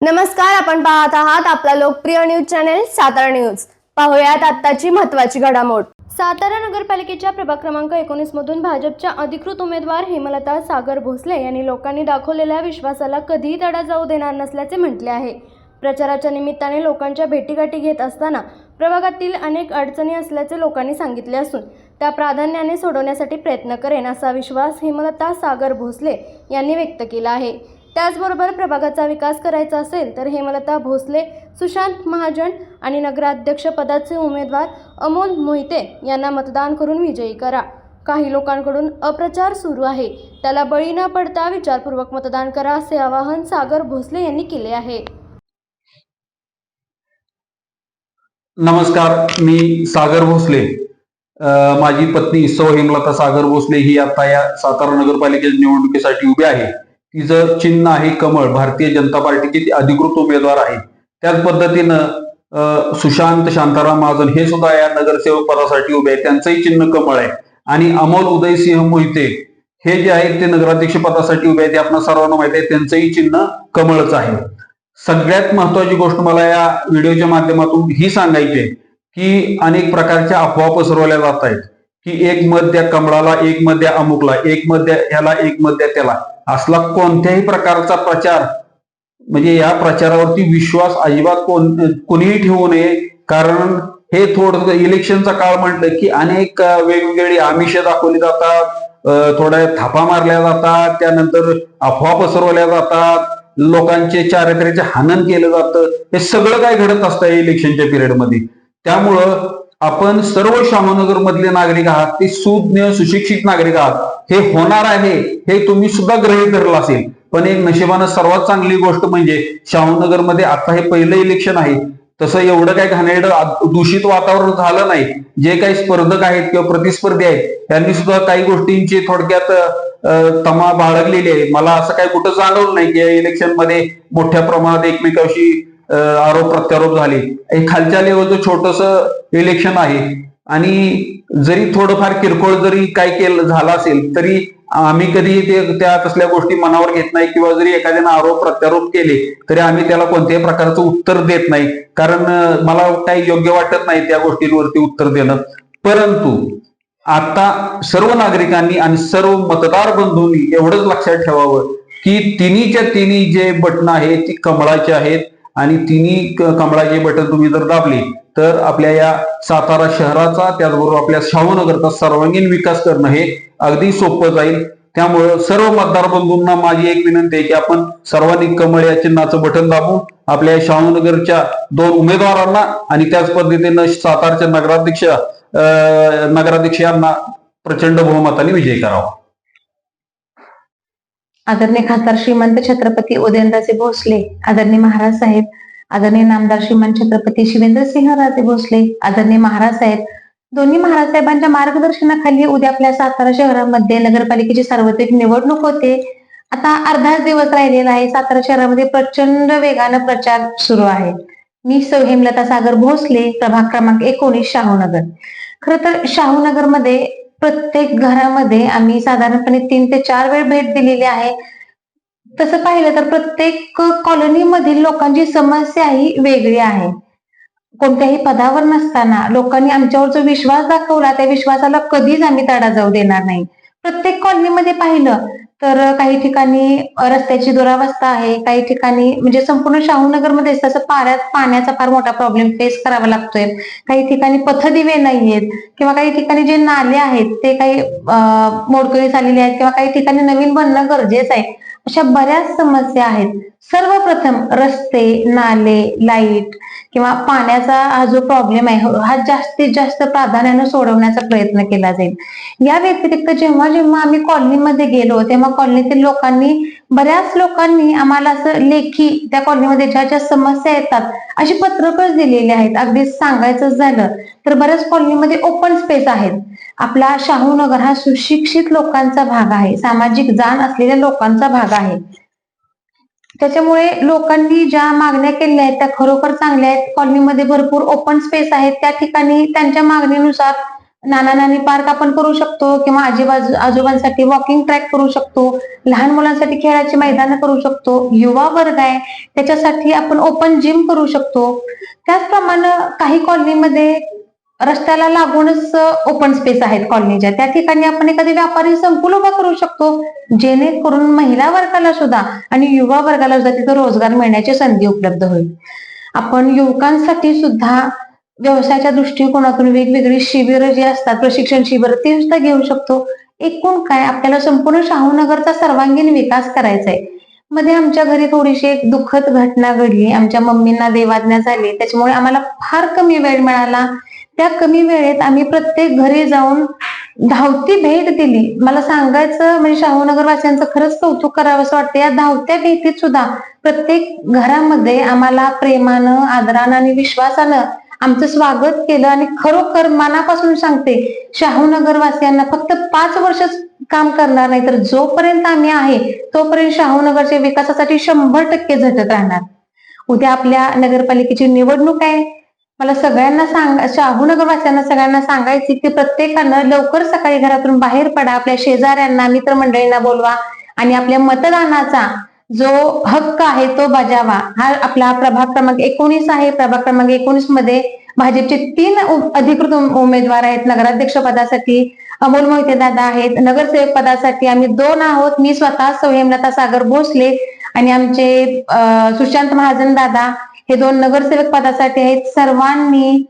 नमस्कार आपण पाहत आहात आपला लोकप्रिय न्यूज चॅनेल सातारा न्यूज. पाहुयात आत्ताची महत्वाची घडामोड. सातारा नगरपालिकेच्या प्रभाग क्रमांक एकोणीस मधून भाजपच्या अधिकृत उमेदवार हेमलता सागर भोसले यांनी लोकांनी दाखवलेल्या विश्वासाला कधीही तडा जाऊ देणार नसल्याचे म्हटले आहे. प्रचाराच्या निमित्ताने लोकांच्या भेटीगाठी घेत असताना प्रभागातील अनेक अडचणी असल्याचे लोकांनी सांगितले असून त्या प्राधान्याने सोडवण्यासाठी प्रयत्न करेन असा विश्वास हेमलता सागर भोसले यांनी व्यक्त केला आहे. त्याचबरोबर प्रभागाचा विकास करायचा असेल तर हेमलता भोसले सुशांत महाजन आणि नगराध्यक्षपदाचे उमेदवार अमोल मोहिते यांना मतदान करून विजयी करा. काही लोकांकडून अप्रचार सुरू आहे. त्याला बळी न पडता विचारपूर्वक मतदान करा असे आवाहन सागर भोसले यांनी केले आहे. नमस्कार मी सागर भोसले. माझी पत्नी सौ हेमलता सागर भोसले ही आता या सातारा नगरपालिकेच्या निवडणुकीसाठी उभी आहे. तिचं चिन्ह आहे कमळ भारतीय जनता पार्टीचे अधिकृत उमेदवार आहे त्याच पद्धतीनं सुशांत शांताराम महाजन हे सुद्धा या नगरसेवक पदासाठी उभे आहेत. त्यांचंही चिन्ह कमळ आहे. आणि अमोल उदयसिंह मोहिते हे जे आहेत ते नगराध्यक्ष पदासाठी उभे आहेत. हे आपल्या सर्वांना माहिती आहे त्यांचंही चिन्ह कमळच आहे. सगळ्यात महत्वाची गोष्ट मला या व्हिडिओच्या माध्यमातून ही सांगायची आहे की अनेक प्रकारच्या अफवा पसरवल्या जात आहेत. की एक मत द्या कमळाला एक मत द्या अमुकला एक मत द्या ह्याला एक मत द्या त्याला. असला कोणत्याही प्रकारचा प्रचार म्हणजे या प्रचारावरती विश्वास अजिबात कोण कोणीही ठेवू नये. कारण हे थोडं इलेक्शनचा काळ म्हटलं की अनेक वेगवेगळी आमिष दाखवली जातात थोड्या थापा मारल्या जातात त्यानंतर अफवा पसरवल्या जातात लोकांचे चारित्र्याचे हनन केलं जातं. हे सगळं काय घडत असतं इलेक्शनच्या पिरियडमध्ये? त्यामुळं आपण सर्व श्यामनगर मधले नागरिक आहात ते सुज्ञ सुशिक्षित नागरिक आहात. हे होणार आहे हे तुम्ही सुद्धा ग्रहित धरलं असेल. पण एक नशिबानं सर्वात चांगली गोष्ट म्हणजे शाहूनगरमध्ये आता हे पहिलं इलेक्शन आहे. तसं एवढं काही घाणेड दूषित वातावरण झालं नाही. जे काही स्पर्धक आहेत किंवा प्रतिस्पर्धी आहेत त्यांनी सुद्धा काही गोष्टींची थोडक्यात तमा बाळगलेली आहे. मला असं काही कुठं जाणवलं नाही की या इलेक्शनमध्ये मोठ्या प्रमाणात एकमेकांशी आरोप प्रत्यारोप झाले. हे खालच्या लेवलचं छोटस इलेक्शन आहे. आणि जरी थोडंफार किरकोळ जरी काय केलं झालं असेल तरी आम्ही कधी ते त्या तसल्या गोष्टी मनावर घेत नाही किंवा जरी एखाद्यानं आरोप प्रत्यारोप केले तरी आम्ही त्याला कोणत्याही प्रकारचं उत्तर देत नाही. कारण मला काही योग्य वाटत नाही त्या गोष्टींवरती उत्तर देणं. परंतु आता सर्व नागरिकांनी आणि सर्व मतदार बंधूंनी एवढंच लक्षात ठेवावं की तिन्हीच्या तिन्ही जे बटन आहेत ती कमळाची आहेत आणि तिन्ही कमळाचे बटन तुम्ही जर दाबले तर आपल्या या सातारा शहराचा त्याचबरोबर आपल्या शाहूनगरचा सर्वांगीण विकास करणं हे अगदी सोपं जाईल. त्यामुळं सर्व मतदार बंधूंना माझी एक विनंती आहे की आपण सर्वांनी कमळ या चिन्हाचं बटन दाबू आपल्या शाहूनगरच्या दोन उमेदवारांना आणि त्याच पद्धतीनं सातारच्या नगराध्यक्ष नगराध्यक्ष यांना प्रचंड बहुमताने विजय करावा. आदरणीय खासदार श्रीमंत छत्रपती उदयनराजे भोसले आदरणीय महाराज साहेब आदरणीय नामदार श्रीमंत छत्रपती शिवेंद्रसिंह राजे भोसले आदरणीय महाराज साहेब दोन्ही महाराज साहेबांच्या मार्गदर्शनाखाली उद्या आपल्या सातारा शहरामध्ये नगरपालिकेची सार्वत्रिक निवडणूक होते. आता अर्धाच दिवस राहिलेला आहे. सातारा शहरामध्ये प्रचंड वेगानं प्रचार सुरू आहे. मी सौ हेमलता सागर भोसले प्रभाग क्रमांक एकोणीस शाहूनगर खर तर शाहूनगरमध्ये प्रत्येक घरामध्ये आम्ही साधारणपणे तीन ते चार वेळ भेट दिलेली आहे. तसं पाहिलं तर प्रत्येक कॉलनीमधील लोकांची समस्या ही वेगळी आहे. कोणत्याही पदावर नसताना लोकांनी आमच्यावर जो विश्वास दाखवला त्या विश्वासाला कधीच आम्ही तडा जाऊ देणार नाही. प्रत्येक कॉलनीमध्ये पाहिलं तर काही ठिकाणी रस्त्याची दुरावस्था आहे. काही ठिकाणी म्हणजे संपूर्ण शाहूनगरमध्ये तसं पाण्यात पाण्याचा फार मोठा प्रॉब्लेम फेस करावा लागतोय. काही ठिकाणी पथदिवे नाहीयेत किंवा काही ठिकाणी जे नाले आहेत ते काही मोडकळी मोडकळीस आलेले आहेत किंवा काही ठिकाणी नवीन बनणं गरजेचं आहे. अशा बऱ्याच समस्या आहेत. सर्वप्रथम रस्ते नाले लाइट किंवा पाण्याचा हा जो प्रॉब्लेम आहे हो, हा जास्तीत जास्त प्राधान्यानं सोडवण्याचा प्रयत्न केला जाईल. या व्यतिरिक्त जेव्हा जेव्हा आम्ही कॉलनीमध्ये गेलो तेव्हा कॉलनीतील लोकांनी बऱ्याच लोकांनी आम्हाला असं लेखी त्या कॉलनीमध्ये ज्या ज्या समस्या येतात अशी पत्रकच दिलेली आहेत. अगदी सांगायचं झालं तर बऱ्याच कॉलनीमध्ये ओपन स्पेस आहेत. आपला शाहूनगर हा सुशिक्षित लोकांचा भाग आहे. सामाजिक जाण असलेल्या लोकांचा भाग आहे. त्याच्यामुळे लोकांनी ज्या मागण्या केलेल्या आहेत त्या खरोखर चांगल्या आहेत. कॉलनीमध्ये भरपूर ओपन स्पेस आहेत. त्या ठिकाणी त्यांच्या मागणीनुसार नाना नानी पार्क आपण करू शकतो किंवा आजीबाजू आजोबांसाठी वॉकिंग ट्रॅक करू शकतो. लहान मुलांसाठी खेळाची मैदानं करू शकतो. युवा वर्ग आहे. त्याच्यासाठी आपण ओपन जिम करू शकतो. त्याचप्रमाणे काही कॉलनीमध्ये रस्त्याला लागूनच ओपन स्पेस आहेत कॉलनीच्या. त्या ठिकाणी आपण एखादी व्यापारी संकुल उभा करू शकतो. जेणेकरून महिला वर्गाला सुद्धा आणि युवा वर्गाला सुद्धा तिथं रोजगार मिळण्याची संधी उपलब्ध होईल. आपण युवकांसाठी सुद्धा व्यवसायाच्या दृष्टिकोनातून वेगवेगळी शिबिरं जी असतात प्रशिक्षण शिबिर ते सुद्धा घेऊ शकतो. एकूण काय आपल्याला संपूर्ण शाहूनगरचा सर्वांगीण विकास करायचा आहे मध्ये आमच्या घरी थोडीशी एक दुःखद घटना घडली. आमच्या मम्मींना देवाज्ञा झाली. त्याच्यामुळे आम्हाला फार कमी वेळ मिळाला. त्या कमी वेळेत आम्ही प्रत्येक घरी जाऊन धावती भेट दिली. मला सांगायचं म्हणजे शाहूनगर वासियांचं खरंच कौतुक करावं असं वाटतं. या धावत्या भेटीत सुद्धा प्रत्येक घरामध्ये आम्हाला प्रेमानं आदरानं आणि विश्वासानं आमचं स्वागत केलं आणि खरोखर मनापासून सांगते शाहूनगर वासियांना फक्त पाच वर्षच काम करणार नाही तर जोपर्यंत आम्ही आहे तोपर्यंत शाहूनगरच्या विकासासाठी शंभर टक्के झटत राहणार. उद्या आपल्या नगरपालिकेची निवडणूक आहे. मला सगळ्यांना सांग शाहूनगरवासियांना सगळ्यांना सांगायची की प्रत्येकानं लवकर सकाळी घरातून बाहेर पडा आपल्या शेजाऱ्यांना मित्रमंडळींना बोलवा आणि आपल्या मतदानाचा जो हक्क आहे तो बजावा. हा आपला प्रभाग क्रमांक एकोणीस आहे. प्रभाग क्रमांक एकोणीसमध्ये भाजपचे तीन अधिकृत उमेदवार आहेत. नगराध्यक्ष पदासाठी अमोल मोहिते दादा आहेत. नगरसेवक पदासाठी आम्ही दोन आहोत. मी स्वतः सौ हेमलता सागर भोसले आणि आमचे सुशांत महाजन दादा हे दोन नगरसेवक पदासाठी आहेत. सर्वांनी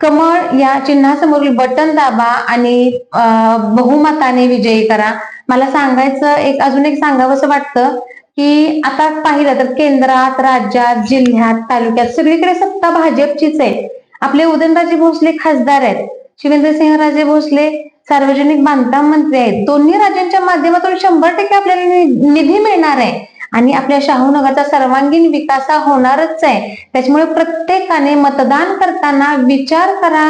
कमळ या चिन्हासमोरील बटन दाबा आणि बहुमताने विजयी करा. मला सांगायचं एक अजून एक सांगावंसं वाटतं की आता पाहिलं तर केंद्रात राज्यात जिल्ह्यात तालुक्यात सगळीकडे सत्ता भाजपचीच आहे. आपले उदयनराजे भोसले खासदार आहेत. शिवेंद्रसिंहराजे भोसले सार्वजनिक बांधकाम मंत्री आहेत. दोन्ही राज्यांच्या माध्यमातून शंभर टक्के आपल्याला निधी मिळणार आहे. आणि आपल्या शाहूनगरचा सर्वांगीण विकास हा होणारच आहे. त्याच्यामुळे प्रत्येकाने मतदान करताना विचार करा.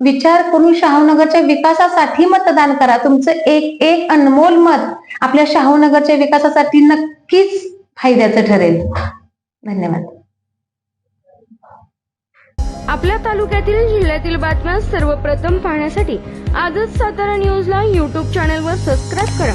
विचार करून शाहूनगरच्या विकासासाठी मतदान करा. तुमचं एक एक अनमोल मत आपल्या शाहूनगरच्या विकासासाठी नक्कीच फायद्याचं ठरेल. धन्यवाद. आपल्या तालुक्यातील जिल्ह्यातील बातम्या सर्वप्रथम पाहण्यासाठी आजच सातारा न्यूजला यूट्यूब चॅनलवर सबस्क्राईब करा.